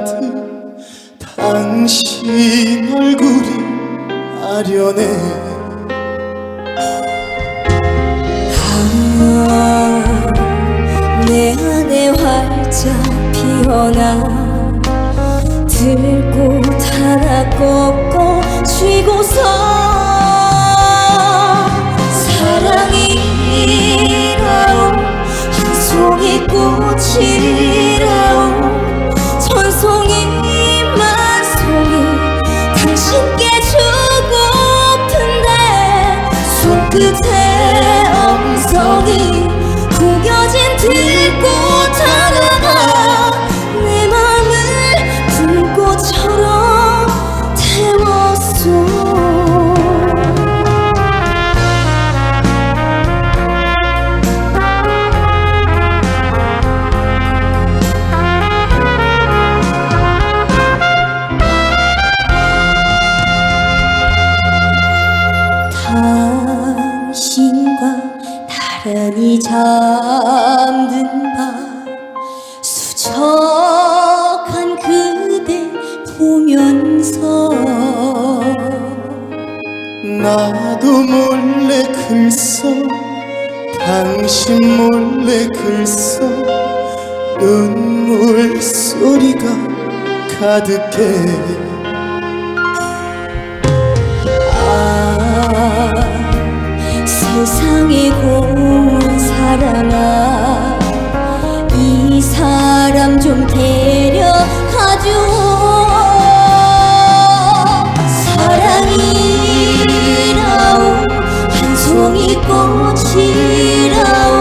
가득 당신 얼굴이 아련해. 아, 내 안에 활짝 피어나 들고 타나 꺾고 쥐고서 사랑이라오 한 송이 꽃이 잠든 밤 수척한 그대 보면서 나도 몰래 글써 당신 몰래 글써 눈물 소리가 가득해. 아 세상에 고운 사람아 이 사람 좀 데려가줘. 사랑이라오 한 송이 꽃이라오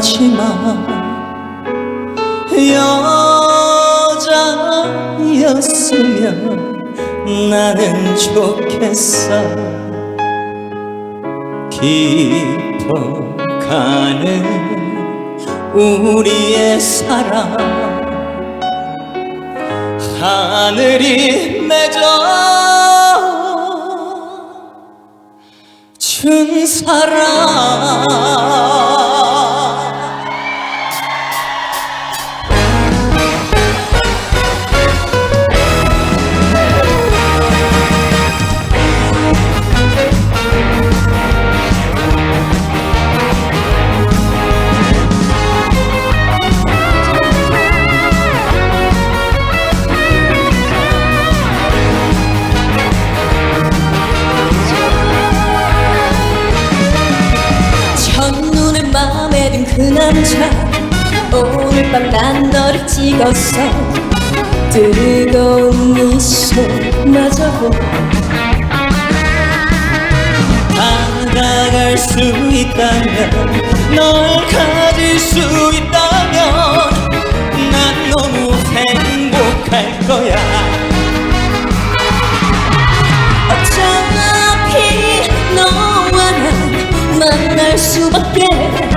마지막 여자였으면 나는 좋겠어. 깊어가는 우리의 사랑. 하늘이 맺어 준 사랑 찍었어. 뜨거운 미소마저도 다가갈 수 있다면 널 가질 수 있다면 난 너무 행복할 거야. 어차피 너와 는 만날 수밖에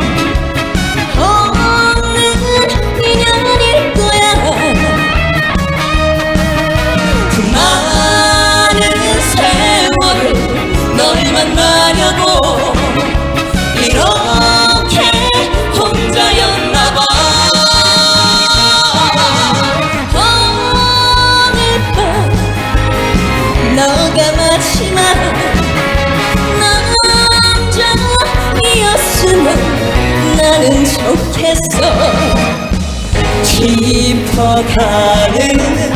解かれる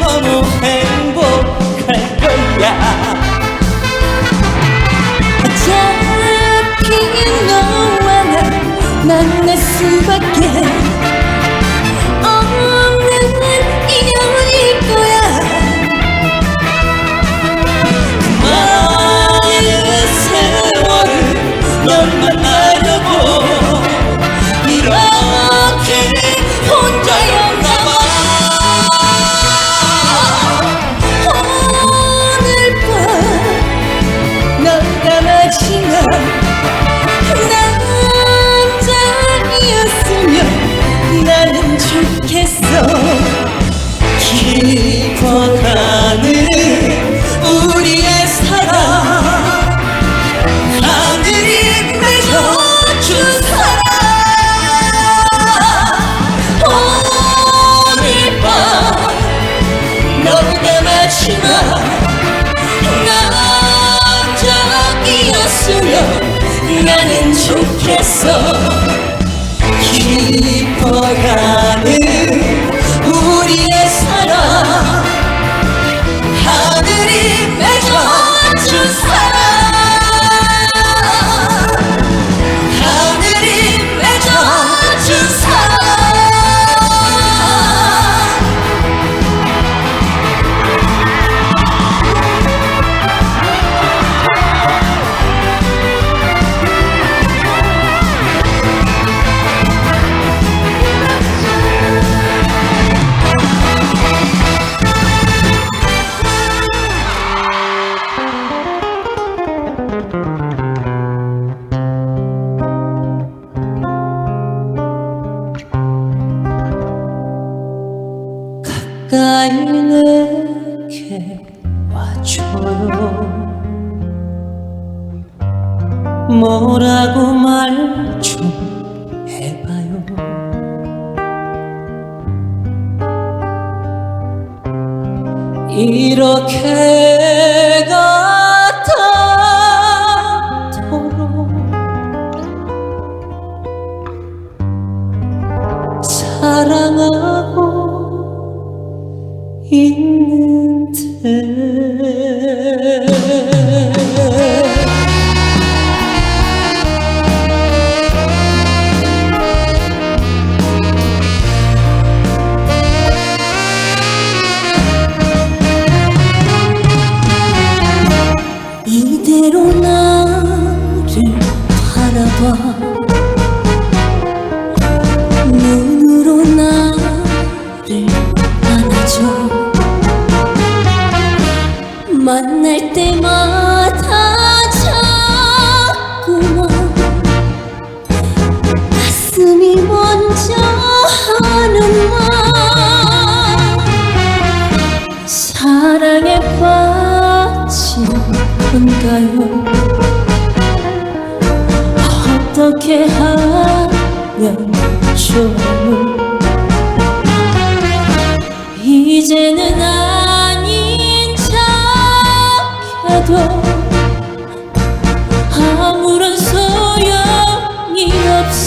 너무 행복할 거야. 어차피 너와 나 만날 수밖에 없는 이별일 거야. 고마운 세월을 널 만나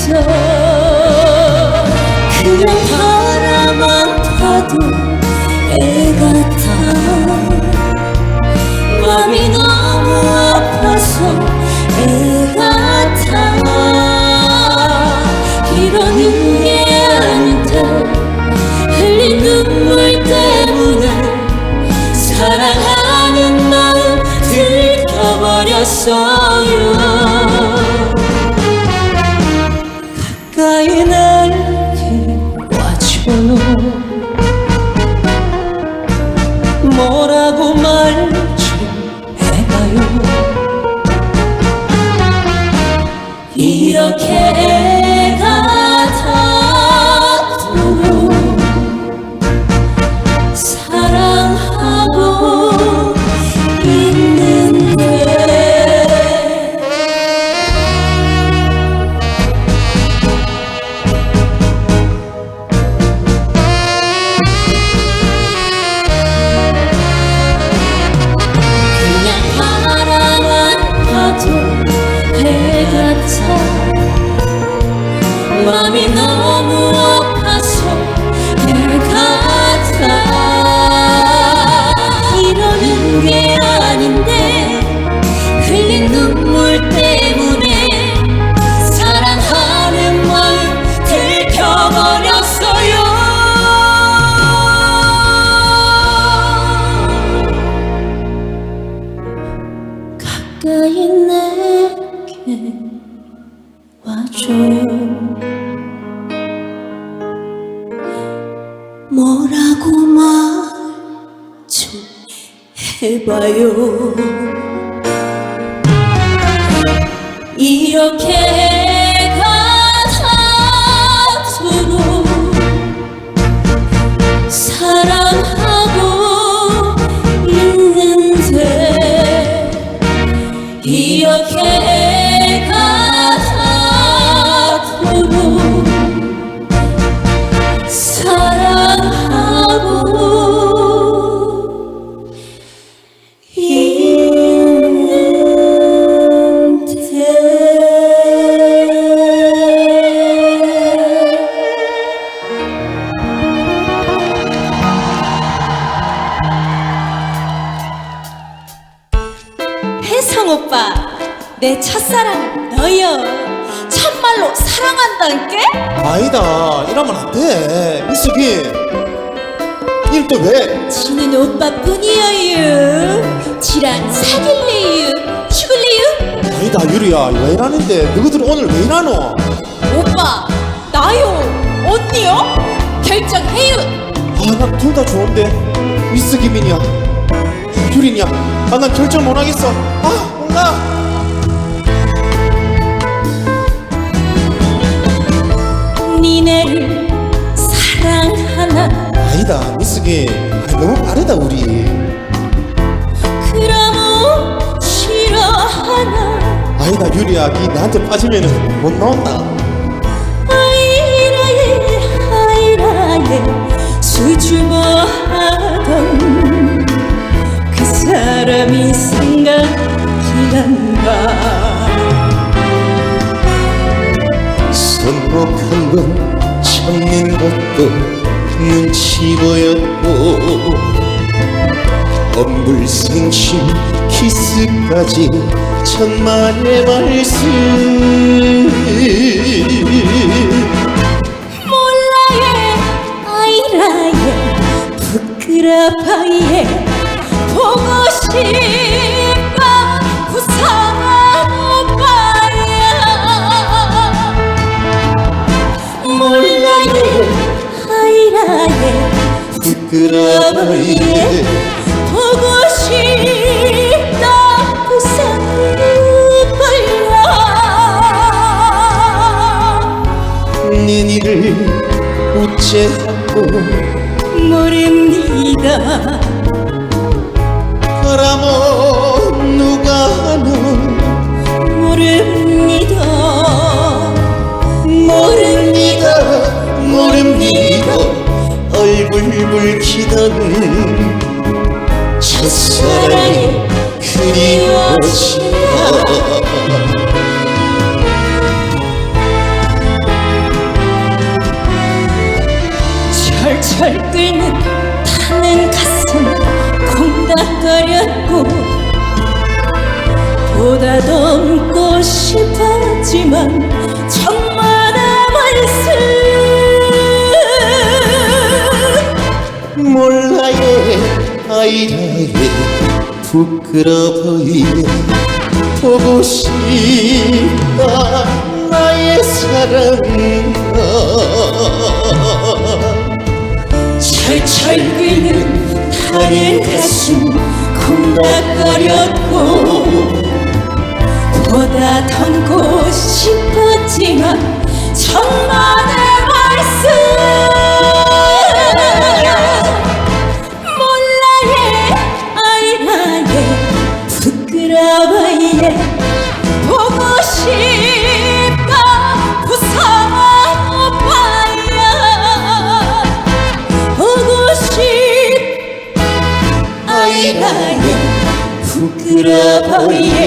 그냥 바라만 봐도 애 같아 맘이 너무 아파서 애 같아 이러는 게 아닌데 흘린 눈물 때문에 사랑하는 마음 들켜버렸어요 뭐라고 말 좀 해봐요. 이렇게 너요. 참말로 사랑한다니까? 아니다 이러면 안돼 미숙이 이또 왜? 지는 오빠뿐이에요. 지랑 사귈래요. 죽을래요? 아니다 유리야 왜 이러는데 너희들 오늘 왜 이러노? 오빠, 나요. 언니요? 결정해요. 아난 둘 다 좋은데 미숙이 민이야 유리냐 아난 결정 못하겠어 아 몰라 니네를 사랑하나? 아니다 미숙이. 아, 너무 빠르다 우리. 그럼 싫어하나? 아니다 유리야. 니 나한테 빠지면은 못 나온다. 아이라예 아이라예 수줍어하던 그 사람이 생각이 난다 선곡한 건 참는 것도 눈치 보였고 엄불생심 키스까지 천만의 말씀. 몰라예 아이라예 부끄러워예 보고 싶 몰라예 아이라예 부끄러워해. 보고 싶다. 부산 그걸요 니니를 우째하고 모릅니다. 그라모 누가 하나 모릅니다. 모릅니다 모릅니다 얼굴 붉히던 첫사랑이 그리워진다 철철 끓는 타는 가슴 콩닥거렸고 보다 더 웃고 싶었지만 몰라예 아이라예 부끄러워요 보고 싶다 나의 사랑아 철철 끓는 타는 가슴 콩닥거렸고 보다 더 웃고 싶었지만 정만의 말씀 부끄러워예. 보고 싶다. 부산 오빠야. 보고 싶 아이라예 부끄러워예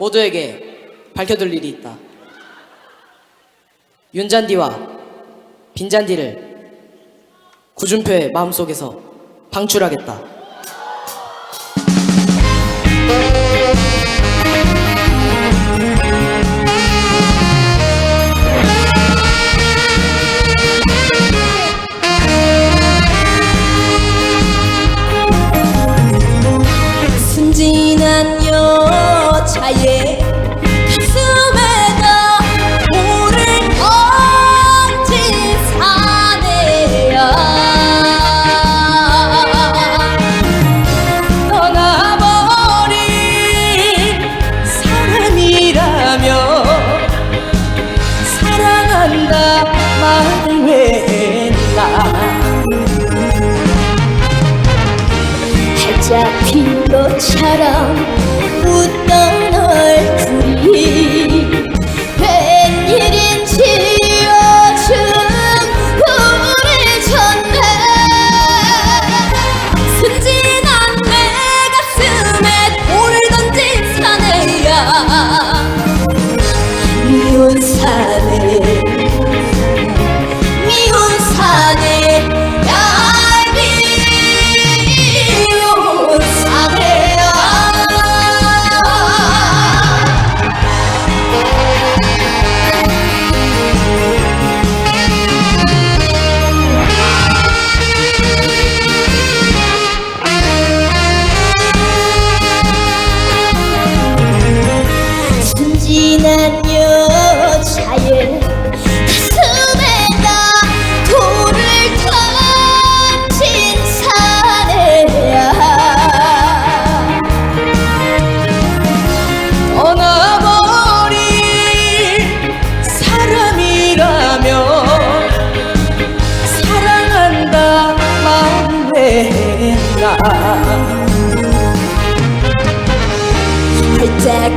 모두에게 밝혀둘 일이 있다. 윤잔디와 빈잔디를 구준표의 마음속에서 방출하겠다.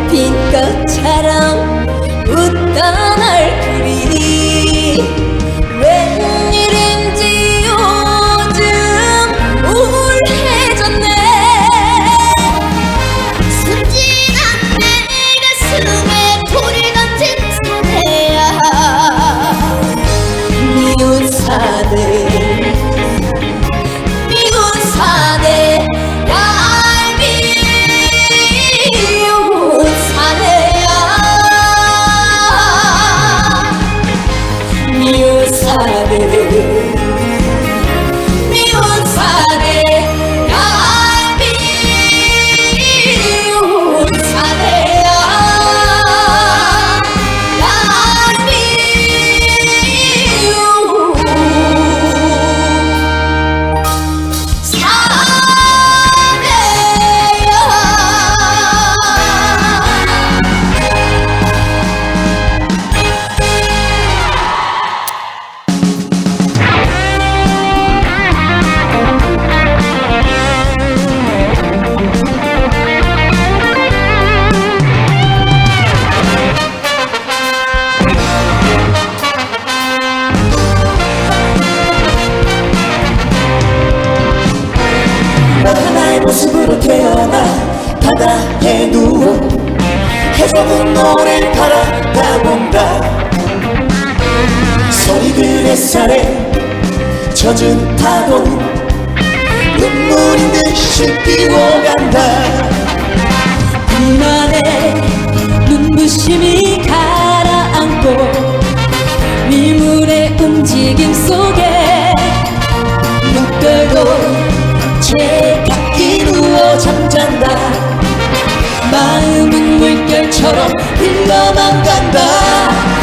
핀 것처럼 웃던 햇살에 젖은 파도 눈물인 듯이 뛰어간다. 그날의 눈부심이 가라앉고 미물의 움직임 속에 눈뜨고 제각기 누워 잠잔다. 마음은 물결처럼 흘러만 간다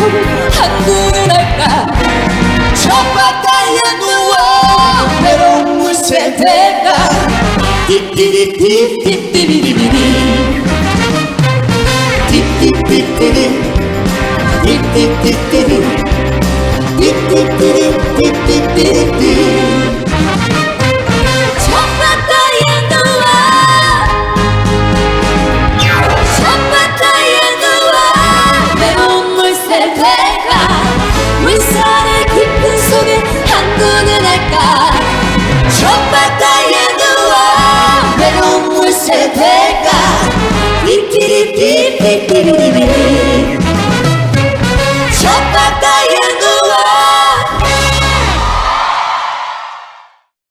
한구는 할까 첫바다에 누워 외로운 물새들까 띠띠리띠 띠띠리리리 띠띠띠띠리 띠띠띠띠리 띠띠띠리 첫바다에